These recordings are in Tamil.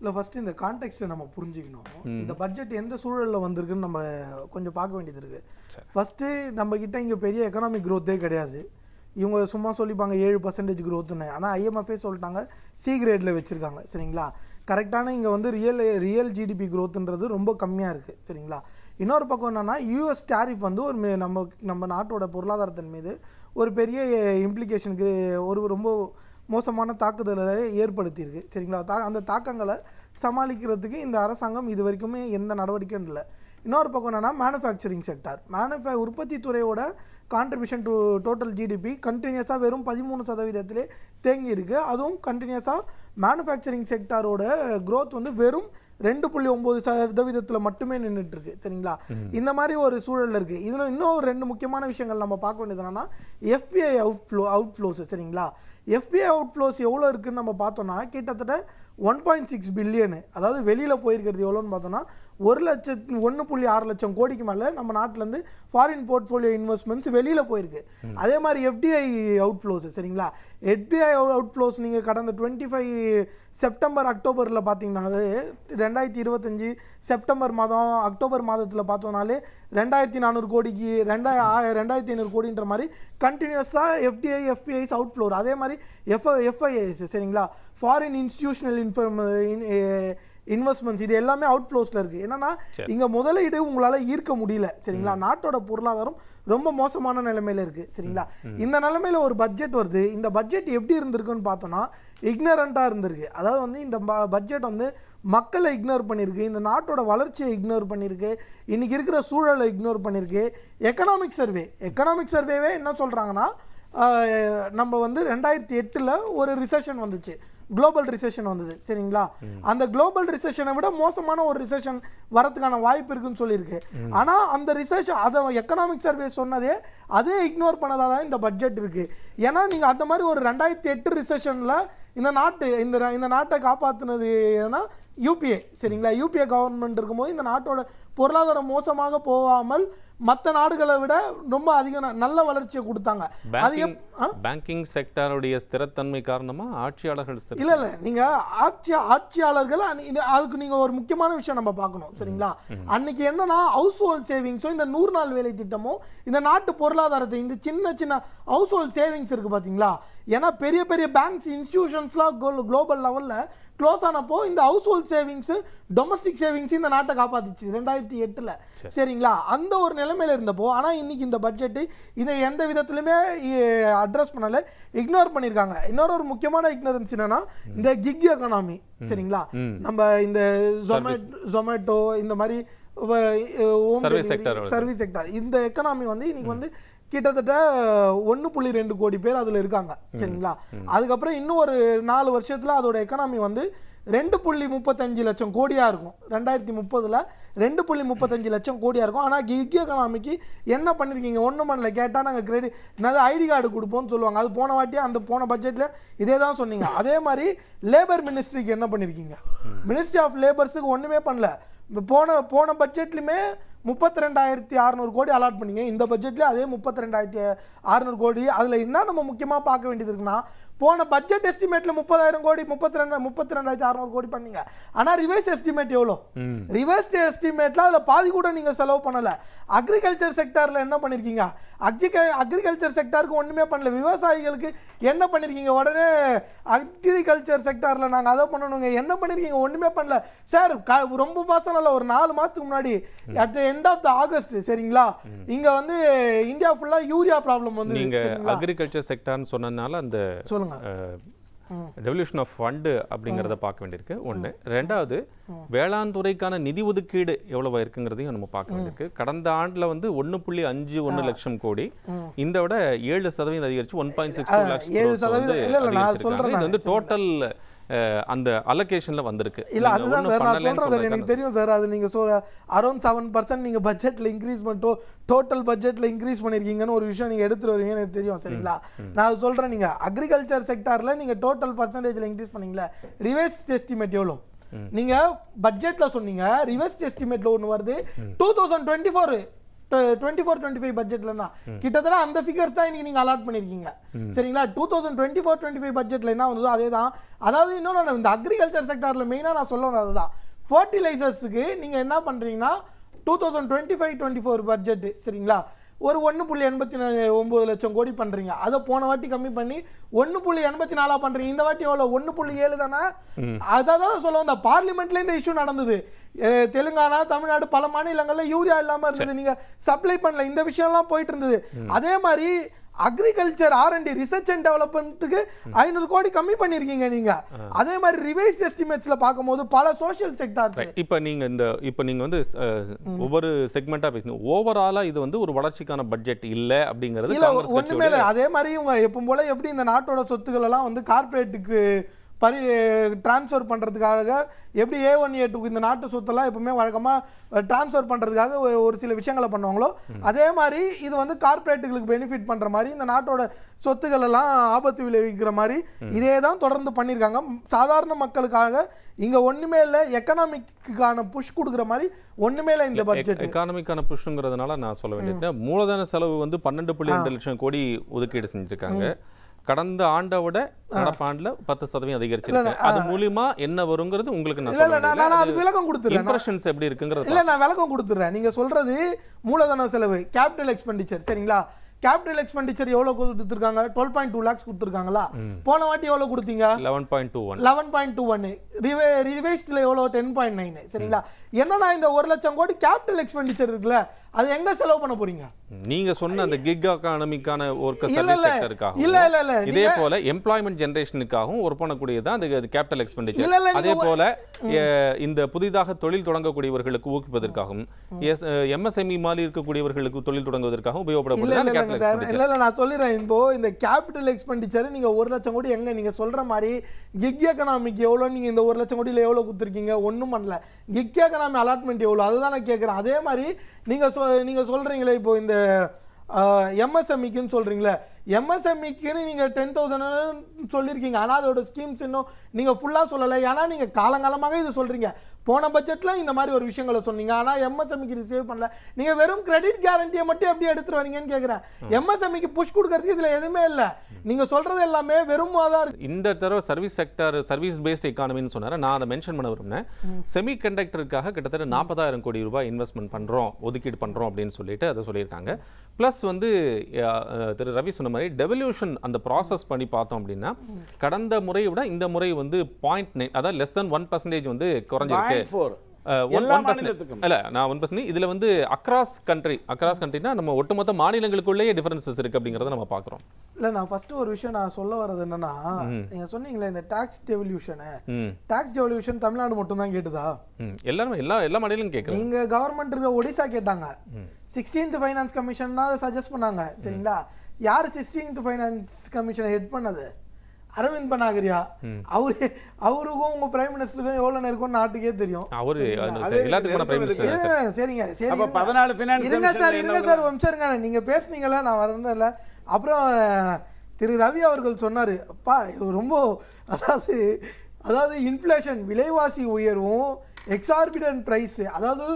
இல்லை ஃபர்ஸ்ட் இந்த கான்டெக்ட்டை நம்ம புரிஞ்சுக்கணும். இந்த பட்ஜெட் எந்த சூழலில் வந்திருக்குன்னு நம்ம கொஞ்சம் பார்க்க வேண்டியது இருக்கு. ஃபர்ஸ்ட் நம்ம கிட்ட இங்கே பெரிய எக்கனாமிக் growth-ஏ கிடையாது. இவங்க சும்மா சொல்லிப்பாங்க ஏழு பர்சன்டேஜ் க்ரோத்துன்னு ஆனால் ஐஎம்எஃப்ஏ சொல்லிட்டாங்க சி கிரேடில் வச்சுருக்காங்க. சரிங்களா? கரெக்டான இங்கே வந்து ரியல் ரியல் ஜிடிபி growthன்றது ரொம்ப கம்மியாக இருக்குது சரிங்களா? இன்னொரு பக்கம் என்னன்னா யூஎஸ் டேரிஃப் வந்து ஒரு நம்ம நம்ம நாட்டோட பொருளாதாரத்தின் மீது ஒரு பெரிய இம்ப்ளிகேஷனுக்கு ஒரு ரொம்ப மோசமான தாக்குதலை ஏற்படுத்தியிருக்கு. சரிங்களா? தா அந்த தாக்கங்களை சமாளிக்கிறதுக்கு இந்த அரசாங்கம் இது வரைக்குமே எந்த நடவடிக்கையும் இல்லை. இன்னொரு பக்கம் என்னன்னா மேனுஃபேக்சரிங் செக்டார் மேனுஃபே உற்பத்தி துறையோட கான்ட்ரிபியூஷன் டு டோட்டல் ஜிடிபி கண்டினியூஸாக வெறும் பதிமூணு சதவீதத்திலே தேங்கி இருக்கு அதுவும் கண்டினியூஸாக மேனுஃபேக்சரிங் செக்டாரோட growth வந்து வெறும் ரெண்டு புள்ளி ஒம்பது சதவீதத்தில் மட்டுமே நின்றுட்டு இருக்கு சரிங்களா இந்த மாதிரி ஒரு சூழல்ல இருக்கு. இதுல இன்னும் ஒரு ரெண்டு முக்கியமான விஷயங்கள் நம்ம பார்க்க வேண்டியது என்னன்னா FII out flow out flows சரிங்களா? எஃபிஐ அவுட் ஃப்ளோஸ் எவ்வளோ இருக்குன்னு நம்ம பார்த்தோம்னா கிட்டத்தட்ட ஒன் பாயிண்ட் சிக்ஸ் பில்லியனு அதாவது வெளியில் போயிருக்கிறது எவ்வளோன்னு பார்த்தோம்னா ஒரு லட்சத்து ஒன்று புள்ளி ஆறு லட்சம் கோடிக்கு மேலே நம்ம நாட்டிலேருந்து ஃபாரின் போர்ட்ஃபோலியோ இன்வெஸ்ட்மெண்ட்ஸ் வெளியில் போயிருக்கு. அதே மாதிரி எஃப்டிஐ அவுட் ஃப்ளோஸ் சரிங்களா? எஃபிஐ அவுட் ஃப்ளோஸ் நீங்கள் கடந்த டுவெண்ட்டி ஃபைவ் செப்டம்பர் அக்டோபரில் பார்த்தீங்கன்னாலே ரெண்டாயிரத்தி இருபத்தஞ்சி செப்டம்பர் மாதம் அக்டோபர் மாதத்தில் பார்த்தோம்னாலே ரெண்டாயிரத்தி நானூறு கோடிக்கு ரெண்டாய ஆ- ரெண்டாயிரத்தி ஐநூறு கோடின்ற மாதிரி கண்டினியூஸாக எஃப்டிஐ எஃபிஐஸ் அவுட் ஃப்ளோர் அதே மாதிரி எஃப் எஃப்ஐஏஎஸ் சரிங்களா? ஃபாரின் இன்ஸ்டிடியூஷனல் இன்ஃபர்ம் இன்வெஸ்ட்மெண்ட்ஸ் இது எல்லாமே அவுட் ஃப்ளோஸில் இருக்குது என்னன்னா இங்கே முதலீடு உங்களால் ஈர்க்க முடியல சரிங்களா? நாட்டோட பொருளாதாரம் ரொம்ப மோசமான நிலைமையில இருக்குது சரிங்களா? இந்த நிலைமையில ஒரு பட்ஜெட் வருது. இந்த பட்ஜெட் எப்படி இருந்திருக்குன்னு பார்த்தோம்னா இக்னரண்ட்டாக இருந்திருக்கு. அதாவது வந்து இந்த பட்ஜெட் வந்து மக்களை இக்னோர் பண்ணியிருக்கு. இந்த நாட்டோட வளர்ச்சியை இக்னோர் பண்ணியிருக்கு. இன்னைக்கு இருக்கிற சூழலை இக்னோர் பண்ணியிருக்கு. எக்கனாமிக் சர்வே எக்கனாமிக் சர்வேவே என்ன சொல்கிறாங்கன்னா நம்ம வந்து ரெண்டாயிரத்தி எட்டில் ஒரு ரிசெஷன் வந்துச்சு. குளோபல் ரிசெஷன் வந்தது சரிங்களா? அந்த குளோபல் ரிசெஷனை விட மோசமான ஒரு ரிசெஷன் வரதுக்கான வாய்ப்பு இருக்குன்னு சொல்லியிருக்கு. ஆனா அந்த ரிசெஷன் அதை எக்கனாமிக் சர்வே சொன்னதே அதே இக்னோர் பண்ணதா தான் இந்த பட்ஜெட் இருக்கு. ஏன்னா நீங்க அந்த மாதிரி ஒரு ரெண்டாயிரத்தி எட்டு ரிசெஷன்ல இந்த நாட்டு இந்த இந்த நாட்டை காப்பாத்துனது ஏன்னா யூபிஏ சரிங்களா? யூபிஏ கவர்மெண்ட் இருக்கும்போது இந்த நாட்டோட பொருளாதாரம் மோசமாக போகாமல் மற்ற நாடுகளை விட ரொம்ப அதிக நல்ல வளர்ச்சியை கொடுத்தாங்க. அது பேங்கிங் செக்டாருடைய ஸ்திரத்தன்மை காரணமா ஆட்சியாளர்கள் இல்ல இல்ல. நீங்க ஆட்சி ஆட்சியாளர்கள் அதுக்கு நீங்க ஒரு முக்கியமான விஷயம் நம்ம பார்க்கணும். சரிங்களா? அன்னைக்கு என்னன்னா ஹவுஸ் ஹோல்ட் சேவிங்ஸும் இந்த நூறு நாள் வேலை திட்டமும் இந்த நாட்டு பொருளாதாரத்தை இந்த சின்ன சின்ன ஹவுஸ் ஹோல்ட் சேவிங்ஸ் இருக்கு பாத்தீங்களா? ஏன்னா பெரிய பெரிய பேங்க்ஸ் இன்ஸ்டிடியூஷன்ஸ்லாம் குளோபல் லெவல்ல க்ளோஸ் ஆனப்போ இந்த household savings domestic savings இந்த நாட்டை காப்பாத்துச்சு ரெண்டாயிரத்தி எட்டுல. சரிங்களா? அந்த ஒரு நிலைமையில இருந்தப்போ ஆனா இன்னைக்கு இந்த பட்ஜெட் இதை எந்த விதத்திலுமே அட்ரஸ் பண்ணல. இக்னோர் பண்ணியிருக்காங்க இன்னொரு ஒரு முக்கியமான இக்னரன்ஸ் என்னன்னா இந்த கிக் எக்கனாமி சரிங்களா? நம்ம இந்த ஜொமேட்டோ இந்த மாதிரி. சர்வீஸ் செக்டார் இந்த எக்கனாமி வந்து இன்னைக்கு வந்து கிட்டத்தட்ட ஒன்று புள்ளி ரெண்டு கோடி பேர் அதில் இருக்காங்க. சரிங்களா? அதுக்கப்புறம் இன்னும் ஒரு நாலு வருஷத்துல அதோட எக்கனாமி வந்து ரெண்டு புள்ளி முப்பத்தஞ்சு லட்சம் கோடியா இருக்கும். ரெண்டாயிரத்தி முப்பதுல ரெண்டு புள்ளி முப்பத்தஞ்சு லட்சம் கோடியா இருக்கும். ஆனா கிக் எக்கனாமிக்கு என்ன பண்ணிருக்கீங்க? ஒன்றும் பண்ணல. கேட்டா நாங்க கிரெடிட் என்னது ஐடி கார்டு கொடுப்போம்னு சொல்லுவாங்க. அது போன வாட்டி அந்த போன பட்ஜெட்ல இதே தான் சொன்னீங்க. அதே மாதிரி லேபர் மினிஸ்ட்ரிக்கு என்ன பண்ணிருக்கீங்க? மினிஸ்ட்ரி ஆஃப் லேபர்ஸுக்கு ஒண்ணுமே பண்ணல. போன போன பட்ஜெட்லையுமே முப்பத்தி ரெண்டாயிரத்தி அறநூறு கோடி அலாட் பண்ணீங்க. இந்த பட்ஜெட்ல அதே முப்பத்தி ரெண்டாயிரத்தி அறநூறு கோடி. அதுல என்ன நம்ம முக்கியமா பார்க்க வேண்டியது இருக்குன்னா போன பட்ஜெட் எஸ்டிமேட்ல முப்பதாயிரம் கோடி முப்பத்தி ரெண்டு முப்பத்தி ரெண்டாயிரத்தி அறநூறு கோடி பண்ணீங்க. ஆனா ரிவைஸ் எஸ்டிமேட் எவ்வளோ? ரிவைஸ் எஸ்டிமேட்ல அதுல பாதி கூட நீங்க செலவு பண்ணல. அக்ரிகல்ச்சர் செக்டார்ல என்ன பண்ணிருக்கீங்க? அக்ரிகல்ச்சர் செக்டாருக்கு ஒண்ணுமே பண்ணல. விவசாயிகளுக்கு என்ன பண்ணிருக்கீங்க? உடனே அக்ரிகல்ச்சர் செக்டார்ல நாங்க அதை பண்ணணுங்க. என்ன பண்ணிருக்கீங்க? ஒண்ணுமே பண்ணல. சார் ரொம்ப மாசம் இல்ல. ஒரு நாலு மாசத்துக்கு முன்னாடி at the end of the August சரிங்களா? இங்க வந்து இந்தியா ஃபுல்லா யூரியா ப்ராப்ளம் வந்து நீங்க அக்ரிகல்ச்சர் செக்டார்னு சொன்னதுனால அந்த சொல்லுங்க. டெவல்யூஷன் ஆஃப் ஃபண்டு அப்படிங்கிறத பார்க்க வேண்டியிருக்கு. ஒன்று ரெண்டாவது வேளாண் துறைக்கான நிதி ஒதுக்கீடு எவ்வளவு இருக்குங்கிறதையும் நம்ம பார்க்க வேண்டியிருக்கு. கடந்த ஆண்டுல வந்து ஒன்று புள்ளி அஞ்சு ஒன்று லட்சம் கோடி. இந்த விட ஏழு சதவீதம் அதிகரிச்சு ஒன் பாயிண்ட் சிக்ஸ் லேக்ஸ் ஏழு சதவீதம் இது வந்து டோட்டல் அந்த அலோகேஷன்ல வந்திருக்கு. இல்ல அதுதான் சார் நான் சொல்றேன் சார் எனக்கு தெரியும் சார். அது நீங்க சொல் அரௌண்ட் செவன் பர்சன்ட் நீங்க பட்ஜெட்ல இன்க்ரீஸ் பண்ணிட்டோ டோட்டல் பட்ஜெட்ல இன்க்ரீஸ் பண்ணிருக்கீங்கன்னு ஒரு விஷயம் நீங்க எடுத்துட்டு வருவீங்கன்னு எனக்கு தெரியும் சரிங்களா? நான் அது சொல்றேன் நீங்க. அக்ரிகல்ச்சர் செக்டார்ல நீங்க டோட்டல் பர்சன்டேஜ்ல இன்க்ரீஸ் பண்ணீங்களா ரிவர்ஸ் எஸ்டிமேட் எவ்வளோ? நீங்க பட்ஜெட்ல சொன்னீங்க ரிவர்ஸ் எஸ்டிமேட்ல ஒன்னு வருது. Two thousand twenty four twenty four twenty five பட்ஜெட்லனா கிட்டத்தட்ட அந்த ஃபிகர்ஸ் தான் இன்னைக்கு நீங்க அலாட் பண்ணிருக்கீங்க. சரிங்களா? Two thousand twenty four twenty five பட்ஜெட்ல என்ன வந்ததோ அதே தான் அதாவது இன்னொன்று இந்த அக்ரிகல்ச்சர் செக்டார்ல மெயினாக நான் சொல்ல வந்தது அதுதான். ஃபர்டிலைசர்ஸுக்கு நீங்க என்ன பண்றீங்கன்னா two thousand twenty five twenty four budget சரிங்களா? ஒரு ஒன்று புள்ளி எண்பத்தி ஒம்பது லட்சம் கோடி பண்ணுறீங்க அதை போன வாட்டி கம்மி பண்ணி ஒன்று புள்ளி எண்பத்தி நாலா பண்ணுறீங்க இந்த வாட்டி எவ்வளோ ஒன்று புள்ளி ஏழு தானே? அதை தான் சொல்ல வந்த பார்லிமெண்ட்ல இந்த இஷ்யூ நடந்தது. தெலுங்கானா தமிழ்நாடு பல மாநிலங்கள்ல யூரியா இல்லாம இருந்தது. நீங்க சப்ளை பண்ணல. இந்த விஷயம்லாம் போயிட்டு இருந்தது. அதே மாதிரி agriculture R and research and டெவலப்மெண்ட்டுக்கு ஐநூறு கோடி கம்மி பண்ணிருக்கீங்க நீங்க. அதே மாதிரி ரிவைஸ்ட் எஸ்டிமேட்ஸ்ல பார்க்கும்போது பல சோஷியல் செக்டார்ஸ் இப்போ நீங்க இந்த இப்போ நீங்க வந்து ஒவ்வொரு செக்மெண்ட்டாக பேசணும் ஓவராலா இது வந்து ஒரு வளர்ச்சிக்கான பட்ஜெட் இல்ல அப்படிங்கிறது இல்ல கட்சியோட இல்லை. அதே மாதிரி இவங்க எப்பவும் போல எப்படி இந்த நாட்டோட சொத்துக்கள் எல்லாம் வந்து கார்ப்பரேட்டுக்கு பரி டிரான்ஸ்ஃபர் பண்றதுக்காக எப்படி ஏ ஒன் ஏ டூக்கு இந்த நாட்டு சொத்தெல்லாம் எப்பவுமே வழக்கமா டிரான்ஸ்ஃபர் பண்றதுக்காக ஒ- ஒரு சில விஷயங்களை பண்ணுவாங்களோ அதே மாதிரி இது வந்து கார்ப்பரேட்டுகளுக்கு பெனிஃபிட் பண்ற மாதிரி இந்த நாட்டோட சொத்துக்கள் எல்லாம் ஆபத்து விளைவிக்கிற மாதிரி இதே தான் தொடர்ந்து பண்ணியிருக்காங்க சாதாரண மக்களுக்காக இங்க ஒண்ணுமே இல்லை எக்கனாமிக்கான புஷ் கொடுக்குற மாதிரி ஒண்ணுமே இல்லை இந்த பட்ஜெட் எக்கானமிக்கான புஷ்ங்கிறதுனால நான் சொல்ல வேண்டியது மூலதன செலவு வந்து பன்னெண்டு புள்ளி ரெண்டு லட்சம் கோடி ஒதுக்கீடு செஞ்சிருக்காங்க. கடந்த ஆண்டை விட நடப்பாண்டுல பத்து சதவீதம் அதிகரிச்சிருக்கு. அது மூலியமா என்ன வருங்கிறது உங்களுக்கு நான் இல்ல நான் அதுக்கு விளக்கம் கொடுத்துறேன். இம்ப்ரெஷன்ஸ் எப்படி இருக்குங்கிறது இல்ல நான் விளக்கம் கொடுத்துறேன். நீங்க சொல்றது மூலதன செலவு கேபிட்டல் எக்ஸ்பெண்டிச்சர் சரிங்களா? கேபிட்டல் எக்ஸ்பெண்டிச்சர் எவ்வளவு கொடுத்துருக்காங்க? டுவெல் பாயிண்ட் டூ லேக்ஸ் கொடுத்துருக்காங்களா? போன வாட்டி எவ்வளவு கொடுத்தீங்க? Eleven point two one eleven point two ஒன்னு ரிவே ரிவைஸ்டில் எவ்வளோ டென் பாயிண்ட் நைன் சரிங்களா? என்னன்னா இந்த ஒரு லட்சம் கோடி கேபிட்டல் எக்ஸ்பெண்டிச்சர் இருக்குல்ல அது எங்க செலவு பண்ண போறீங்க? நீங்க சொன்ன அந்த கிக் எக்கானமிக்கான ஒர்க் இல்ல, சர்வீஸ் இல்ல. இல்ல, இல்ல, இல்ல. இதே போல எம்ப்ளாய்மெண்ட் ஜெனரேஷனுக்காகவும் ஒர்க் பண்ணக்கூடியது அது கேபிட்டல் எக்ஸ்பெண்டிச்சர் அதே போல இந்த புதிதாக தொழில் தொடங்கக்கூடியவர்களுக்கு ஊக்குவிப்பதற்காகவும் எம்எஸ்எம்இ மாதிரி இருக்கக்கூடியவர்களுக்கு தொழில் தொடங்குவதற்காகவும் உபயோகப்படுவது இல்ல இல்ல நான் சொல்லிடுறேன் இப்போ இந்த கேபிட்டல் எக்ஸ்பெண்டிச்சர் நீங்க ஒரு லட்சம் கோடி எங்க? நீங்க சொல்ற மாதிரி கிக் எக்கனாமிக் எவ்வளவு நீங்க இந்த ஒரு லட்சம் கோடியில எவ்வளவு கொடுத்துருக்கீங்க? ஒண்ணும் பண்ணல. கிக் எக்கனாமி அலாட்மெண்ட் எவ்வளவு அதுதான் நான் கேட்கறேன் அதே மாதிரி நீங்க சொ- நீங்கள் சொல்கிறீங்களே இப்போ இந்த எம்எஸ்எம்இக்குன்னு சொல்கிறீங்களே எம்எஸ்எம்இக்குன்னு நீங்கள் டென் தௌசண்ட் சொல்லியிருக்கீங்க ஆனால் அதோட ஸ்கீம்ஸ் இன்னும் நீங்கள் ஃபுல்லாக சொல்லலை. ஏன்னா நீங்கள் காலங்காலமாக இது சொல்கிறீங்க போன பட்ஜெட்ல இந்த மாதிரி ஒரு விஷயங்களை சொன்னீங்க. ஆனா எம்எஸ்எம்இக்கு ரிசீவ் பண்ணல. நீங்க வெறும் கிரெடிட் கேரண்டியை மட்டும் எப்படி எடுத்துட்டு வரீங்கன்னு கேக்குறேன். எம்எஸ்எம்இக்கு புஷ் கொடுக்கறதுக்கு இதுல எதுவுமே இல்ல. நீங்க சொல்றது எல்லாமே வெறும் தான் இந்த தடவை சர்வீஸ் செக்டர் சர்வீஸ் பேஸ்ட் எக்கானமின்னு சொன்னாரு. நான் அதை மென்ஷன் பண்ண விரும்பினேன் செமி கண்டக்டருக்காக கிட்டத்தட்ட நாற்பதாயிரம் கோடி ரூபாய் இன்வெஸ்ட்மெண்ட் பண்றோம் ஒதுக்கீடு பண்றோம் அப்படின்னு சொல்லிட்டு அதை சொல்லியிருக்காங்க. ப்ளஸ் வந்து திரு ரவி சொன்ன மாதிரி டெவல்யூஷன் அந்த ப்ராசஸ் பண்ணி பார்த்தோம் அப்படின்னா கடந்த முறையை விட இந்த முறை வந்து பாயிண்ட் நைன் அதாவது லெஸ் தென் ஒன் பர்சன்டேஜ் வந்து குறைஞ்சிருக்கு. மாநிலத்துக்கும். இல்ல நான் ஒன் பர்சன்ட் இதுல வந்து அக்ராஸ் கண்ட்ரி அக்ராஸ் கண்ட்ரினா நம்ம ஒட்டுமொத்த மாநிலங்களுக்குள்ளேயே டிஃபரன்சஸ் இருக்கு அப்படிங்கறத நம்ம பார்க்குறோம் இல்ல நான் ஃபர்ஸ்ட் ஒரு விஷயம் நான் சொல்ல வர்றது என்னன்னா நீங்க சொன்னீங்களே இந்த tax devolution tax devolution Tamil Nadu மட்டும் தான் கேட்டுதா எல்லாரும் எல்லா எல்லா மாநிலம் கேட்குறேன் நீங்க கவர்மெண்ட் இருக்க ஒடிசா கேட்டாங்க. சிக்ஸ்டீன்த் ஃபைனான்ஸ் கமிஷன் தான் சஜஸ்ட் பண்ணாங்க சரிங்களா? யார் சிக்ஸ்டீன்த் ஃபைனான்ஸ் கமிஷனை ஹெட் பண்ணது? அரவிந்த் பனாகரியா அவரு அவருக்கும் உங்க பிரைம் மினிஸ்டருக்கும் எவ்வளவு நெருக்கம் நாட்டுக்கே தெரியும். அவரு சரிங்க சரி. பதினாலு இருங்க சார் இருங்க சார் இருங்க. நீங்க பேசுனீங்கல்ல நான் வரணும்ல அப்புறம் திரு ரவி அவர்கள் சொன்னாரு. அப்பா இது ரொம்ப அதாவது அதாவது இன்ஃப்ளேஷன் விலைவாசி உயர்வும் எக்ஸார்பிடன்ட் பிரைஸ் அதாவது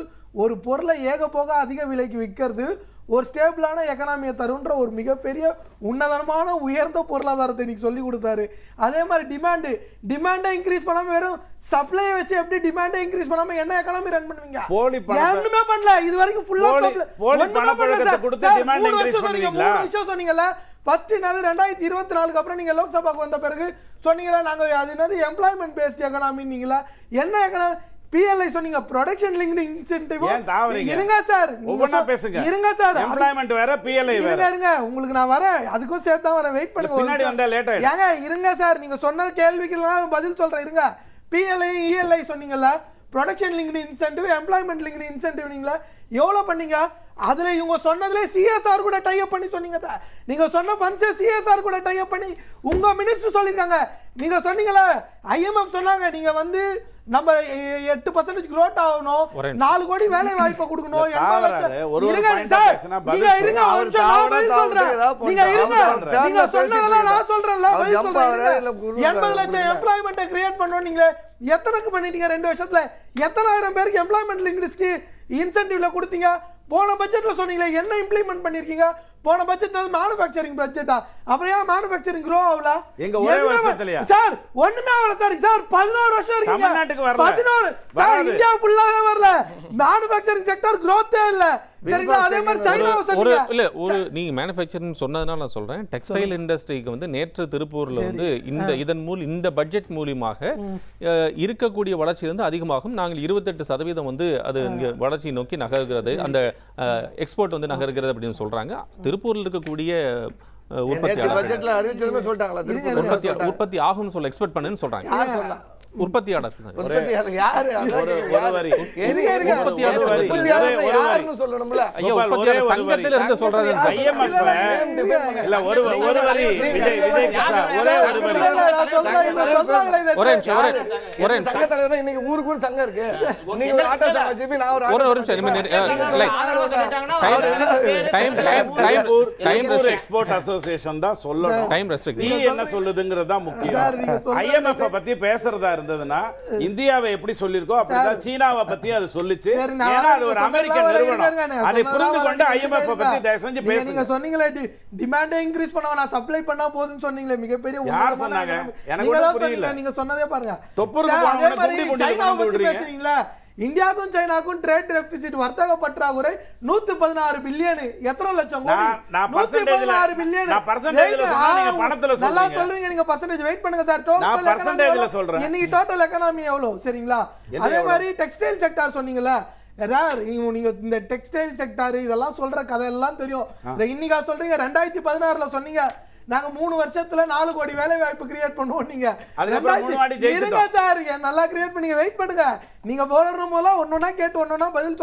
ஒரு பொருளை ஏக போக அதிக விலைக்கு விற்கிறது ஒரு ஸ்டேபிளான எக்கனாமியை தருன்ற ஒரு மிகப்பெரிய உன்னதமான உயர்ந்த பொருளாதாரத்தை இன்னைக்கு சொல்லி கொடுத்தாரு. அதே மாதிரி டிமாண்டு டிமாண்டை இன்க்ரீஸ் பண்ணாம வெறும் சப்ளையை வச்சு எப்படி டிமாண்டை இன்க்ரீஸ் பண்ணாம என்ன எக்கனாமி ரன் பண்ணுவீங்க? போலி ஒண்ணுமே பண்ணல. இது வரைக்கும் ஃபுல்லா போலி- போலி பணப்புழக்கத்தை கொடுத்து demand increase பண்ணுவீங்களா? விஷயம் சொன்னீங்கல்ல. ஃபர்ஸ்ட் என்னது? ரெண்டாயிரத்தி இருபத்தி நாலுக்கு அப்புறம் நீங்க லோக்சபாக்கு வந்த பிறகு சொன்னீங்களா நாங்க அது என்னது எம்ப்ளாய்மெண்ட் பேஸ்ட் எக்கனாமின்னீங்களா என்ன எக்கனாமி பிஎல்ஐ சொன்னீங்க ப்ரொடக்ஷன் லிங்க்டு இன்சென்டிவ்? இருங்க சார். ஒவ்வொன்றா பேசுங்க. இருங்க சார். எம்ப்ளாய்மெண்ட் வேற பிஎல்ஐ வேற. இருங்க இருங்க. உங்களுக்கு நான் வரேன். அதுக்கும் சேர்த்து தான் வரேன் வெயிட் பண்ணுங்க நிமிஷம். வந்தா லேட் ஆயிடும். ஏங்க இருங்க சார். நீங்க சொன்ன கேள்விக்கெல்லாம் பதில் சொல்றேன். இருங்க. பிஎல்ஐ இஎல்ஐ சொன்னீங்கல்ல production linked incentive employment linked incentive நீங்களா எவ்வளவு பண்ணீங்க? அதுல இவங்க சொன்னதுல சிஎஸ்ஆர் கூட டை அப் பண்ணி சொன்னீங்க சார். நீங்க சொன்ன ஃபண்ட்ஸ் சிஎஸ்ஆர் கூட டை அப் பண்ணி உங்க மினிஸ்டர் சொல்லிருக்காங்க. நீங்க சொன்னீங்களே ஐஎம்எஃப் சொன்னாங்க. நீங்க வந்து நம்ம எட்டு பர்சன்டேஜ் growth ஆகணும். நாலு கோடி வேலை வாய்ப்பை கொடுக்கணும். இருங்க நீங்க இருங்க. நீங்க இருங்க. நீங்க சொன்னதெல்லாம் நான் சொல்றேன்ல. எண்பது லட்சம் எம்ப்ளாய்மெண்ட்டை கிரியேட் பண்ணோம் நீங்களே எத்தனைக்கு பண்ணிட்டீங்க ரெண்டு வருஷத்துல? எத்தனாயிரம் பேருக்கு எம்ப்ளாய்மெண்ட் லிங்க்டு இன்சென்டிவ்ல கொடுத்தீங்க? போன பட்ஜெட்ல சொன்னீங்களே என்ன இம்ப்ளிமெண்ட் பண்ணிருக்கீங்க? போன பட்ஜெட் மேனுஃபேக்சரிங் பட்ஜெட்டா அப்புறம் ஏன் மேனுஃபேக்சரிங் க்ரோ ஆகல? எங்க ஒரே வருஷத்துலயா? சார் ஒண்ணுமே ஆகல சார் சார் பதினோரு வருஷம் இருக்கீங்க. தமிழ்நாட்டுக்கு வரல. பதினோரு. சார். இந்தியா ஃபுல்லாவே வரல. மேனுஃபேக்சரிங் செக்டர் growth-ஏ இல்ல. சரிங்களா? அதே மாதிரி ஒரு இல்ல ஒரு நீங்க மேனுஃபேக்சரிங் சொன்னதுனால நான் சொல்றேன். டெக்ஸ்டைல் இண்டஸ்ட்ரிக்கு வந்து நேற்று திருப்பூர்ல வந்து இந்த இதன் மூலம் இந்த பட்ஜெட் மூலியமாக இருக்கக்கூடிய வளர்ச்சி வந்து அதிகமாகும். நாங்கள் இருபத்தெட்டு சதவீதம் வந்து அது இங்க வளர்ச்சி நோக்கி நகர்கிறது அந்த எக்ஸ்போர்ட் வந்து நகர்கிறது அப்படின்னு சொல்றாங்க. திருப்பூர்ல இருக்கக்கூடிய உற்பத்தி. உற்பத்தி ஆகும்னு சொல்ல எக்ஸ்பெக்ட் பண்ணுன்னு சொல்றாங்க? உற்பத்தியாளர் ஒரு- சங்கத்துல இருந்து இல்ல வரி. விஜய் விஜய் நிமிஷம் நிமிஷம். இன்னைக்கு ஊருக்கு ஊர் சங்கம் இருக்கு. நீங்க ஆட்டோ சங்கம் நான் நிமிஷம் time time time export association தான் சொல்லணும். டைம் ரெஸ்ட்ரிக்ட் நீ என்ன சொல்லுதுங்கிறது தான் முக்கியம். -அ பத்தி பேசுறதா இருந்ததுன்னா இந்தியாவை எப்படி சொல்லிருக்கோ அப்படிதான் சீனாவை பத்தி அது சொல்லுச்சு ஏன்னா அது ஒரு அமெரிக்க நிறுவனம் அதை புரிந்து கொண்டு -அ பத்தி. தயவு செஞ்சு பேசுங்க நீங்க சொன்னீங்களே டிமாண்டை இன்க்ரீஸ் பண்ண வேணாம் சப்ளை பண்ணா போதும்னு சொன்னீங்களே மிகப்பெரிய யார் சொன்னாங்க? எனக்கு புரியல. நீங்க சொன்னதே பாருங்க சார், அதே மாதிரி சைனாவை பத்தி. பேசுறீங்களா இந்தியாவுக்கும் சைனாக்கும் ட்ரேட் டெபிசிட் வர்த்தக பற்றாக்குறை நூத்தி பதினாறு பில்லியன் எத்தனை லட்சம் நூத்தி பதினாறு பில்லியன் நல்லா. சொல்றீங்க. நீங்க பர்சன்டேஜ் வெயிட் பண்ணுங்க சார். டோட்டல் சொல்றேன். இன்னைக்கு டோட்டல் எக்கனாமி எவ்வளவு சரிங்களா? அதே? மாதிரி டெக்ஸ்டைல் செக்டார் சொன்னீங்கல்ல ஏதாவது நீங்க இந்த டெக்ஸ்டைல் செக்டார் இதெல்லாம் சொல்ற கதையெல்லாம் தெரியும். இந்த இன்னைக்கா சொல்றீங்க ரெண்டாயிரத்தி பதினாறுல சொன்னீங்க. நாங்க மூணு வருஷத்துல நாலு கோடி வேலை வாய்ப்பு கிரியேட் பண்ணுவோம் நீங்க. இருங்க என் நல்லா கிரியேட் பண்ணீங்க வெயிட் பண்ணுங்க. நீங்க போடுற போல ஒன்னொன்னா கேட்டு ஒன்னொன்னா பதில்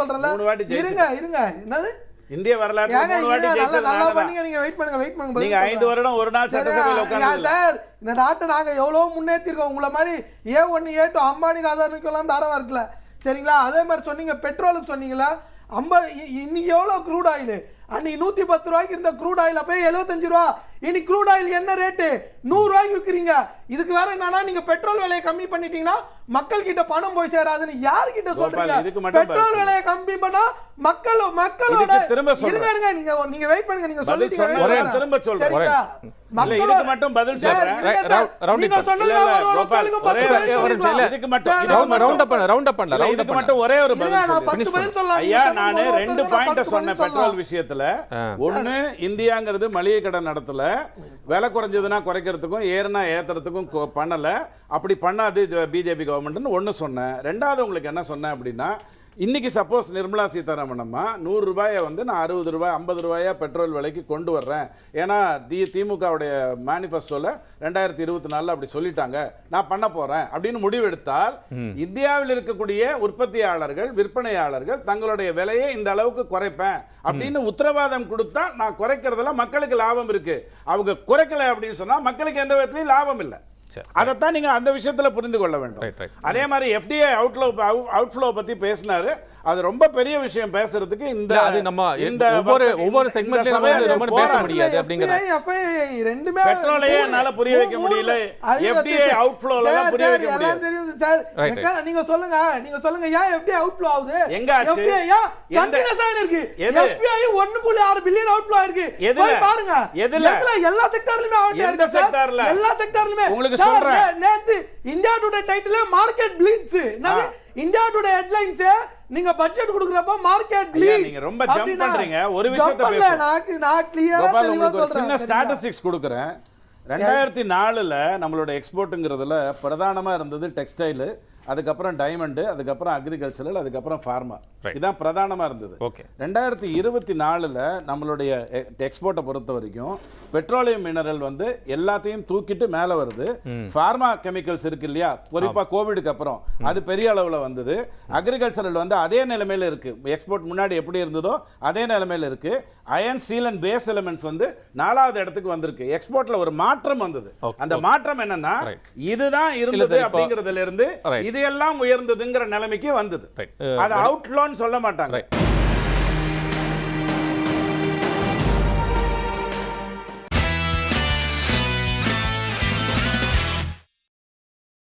வாட்டி இருங்க இருங்க. என்னது? இந்திய இருங்க, நல்லா. பண்ணீங்க. நீங்க வெயிட் பண்ணுங்க வெயிட் பண்ணுங்க. பதில் நீங்க ஐந்து சொல்றேன். வருடம் ஒரு நாள் சட்டசபையில சரியா? உட்கார்ந்து சார் இந்த நாட்டை நாங்க எவ்வளவு முன்னேற்றிருக்கோம் உங்களை மாதிரி ஏ ஒன்னு ஏ டூ அம்பானிக்கு ஆதாரனுக்கெல்லாம் தாரவா இருக்குல்ல. சரிங்களா? அதே மாதிரி சொன்னீங்க பெட்ரோலுக்கு சொன்னீங்களா? ஐம்பது இன்னைக்கு எவ்வளவு க்ரூட் ஆயில் அன்னைக்கு நூத்தி பத்து ரூபாய்க்கு இருந்த க்ரூட் ஆயில் போய் எழுபத்தஞ்சு ரூபா. இன்னைக்கு க்ரூட் ஆயில் என்ன ரேட்டு நூறு ரூபாய்க்கு விற்கிறீங்க இதுக்கு வேற என்னன்னா நீங்க பெட்ரோல் விலையை கம்மி பண்ணிட்டீங்கன்னா மக்கள் கிட்ட பணம் போய் சேராதுன்னு யார்கிட்ட சொல்றீங்க? இதுக்கு மட்டும் பெட்ரோல் விலையை கம்மி பண்ணா மக்கள் மக்களோட திரும்ப. இருங்க இருங்க நீங்க நீங்க வெயிட் பண்ணுங்க நீங்க சொல்லிட்டீங்க. திரும்ப சொல்றேன். இதுக்கு மட்டும் பதில் சார், சொல்றேன். ஒரு ஒரே. ஐயா நானு சொல்லுங்க, ரெண்டு பாயிண்ட் சொன்னேன் பெட்ரோல். விஷயத்துல ஒண்ணு இந்தியாங்கிறது மளிகை கடை நடத்தல விலை குறைஞ்சதுன்னா குறைக்கிறதுக்கும் ஏறுனா ஏத்துறதுக்கும் பண்ணலை பண்ணல. அப்படி பண்ணாது பிஜேபி கவர்மெண்ட்னு ஒன்று சொன்னேன். ரெண்டாவது உங்களுக்கு என்ன சொன்னேன் அப்படின்னா இன்னைக்கு சப்போஸ் நிர்மலா சீதாராமன் அம்மா நூறு ரூபாயை வந்து நான் அறுபது ரூபாய் ஐம்பது ரூபாயா பெட்ரோல் விலைக்கு கொண்டு வர்றேன். ஏன்னா தி திமுகவுடைய மேனிஃபெஸ்டோல ரெண்டாயிரத்தி இருபத்தி நாலில் அப்படி சொல்லிட்டாங்க. நான் பண்ண போறேன் அப்படின்னு முடிவெடுத்தால் இந்தியாவில் இருக்கக்கூடிய உற்பத்தியாளர்கள் விற்பனையாளர்கள் தங்களுடைய விலையை இந்த அளவுக்கு குறைப்பேன் அப்படின்னு உத்தரவாதம் கொடுத்தா நான் குறைக்கிறதுல மக்களுக்கு லாபம் இருக்கு. அவங்க குறைக்கல அப்படின்னு சொன்னா மக்களுக்கு எந்த விதத்திலையும் லாபம் இல்லை. அதைத்தான் நீங்க அந்த விஷயத்துல புரிந்து கொள்ள வேண்டும். அதே மாதிரி எஃப்டிஐ அவுட்ஃப்ளோ அவுட்ஃப்ளோ பத்தி பேசினாரு அது ரொம்ப பெரிய விஷயம் பேசுறதுக்கு இந்த அது நம்ம இந்த ஒவ்வொரு ஒவ்வொரு ரொம்ப பேச. முடியாது அப்படிங்கிறத. ரெண்டுமே பெட்ரோலையே என்னால புரிய வைக்க முடியல. அது FDI சார், outflow ல எல்லாம் சார், புரிய வைக்க முடியாது. தெரியுது சார் நீங்க சொல்லுங்க நீங்க சொல்லுங்க ஏன் FDI அவுட்ஃப்ளோ ஆகுது எங்க ஆச்சு? Continuous ஆ இருக்கு? FDI 1.6 பில்லியன் அவுட்ஃப்ளோ ஆயிருக்கு எதுல? போய் பாருங்க எதுல? எல்லா செக்டார்லயுமே அவுட் எந்த? எல்லா செக்டார்லயுமே உங்களுக்கு சொல்றேன். நேத்து India today title market bleeds India today headlines நீங்க பட்ஜெட் கொடுக்கறப்ப மார்க்கெட் ப்ளீட் நீங்க ரொம்ப jump பண்றீங்க. ஒரு விஷயத்தை பேசுறேன். நான் நான் கிளியரா தெளிவா சொல்றேன் சின்ன? ஸ்டாட்டிஸ்டிக்ஸ் கொடுக்குறேன் ரெண்டாயிரத்தி நாலுல நம்மளோட எக்ஸ்போர்ட்டுங்கிறதுல பிரதானமா இருந்தது டெக்ஸ்டைலு அதுக்கப்புறம் டைமண்டு அதுக்கப்புறம் அக்ரிகல்ச்சரல் அதுக்கப்புறம் ஃபார்மா Right. இதான் பிரதானமா இருந்தது. ஓகே ரெண்டாயிரத்தி இருபத்தி நாலுல நம்மளுடைய எக்ஸ்போர்ட்டை பொறுத்த வரைக்கும் பெட்ரோலியம் மினரல் வந்து எல்லாத்தையும் தூக்கிட்டு மேலே வருது. ஃபார்மா கெமிக்கல்ஸ் இருக்கு இல்லையா? குறிப்பா கோவிடுக்கு அப்புறம். அது பெரிய அளவுல வந்தது. அக்ரிகல்ச்சரல் வந்து அதே நிலைமையில இருக்கு. எக்ஸ்போர்ட் முன்னாடி எப்படி இருந்ததோ அதே நிலைமையில இருக்கு. Iron steel and base elements வந்து நாலாவது இடத்துக்கு வந்திருக்கு. எக்ஸ்போர்ட்ல ஒரு மாற்றம் வந்தது. அந்த மாற்றம் என்னன்னா. இதுதான் இருந்தது அப்படிங்கறதுல இருந்து Right. இது எல்லாம் உயர்ந்ததுங்கிற நிலைமைக்கு வந்தது அது அவுட்லோன்னு சொல்ல மாட்டாங்க.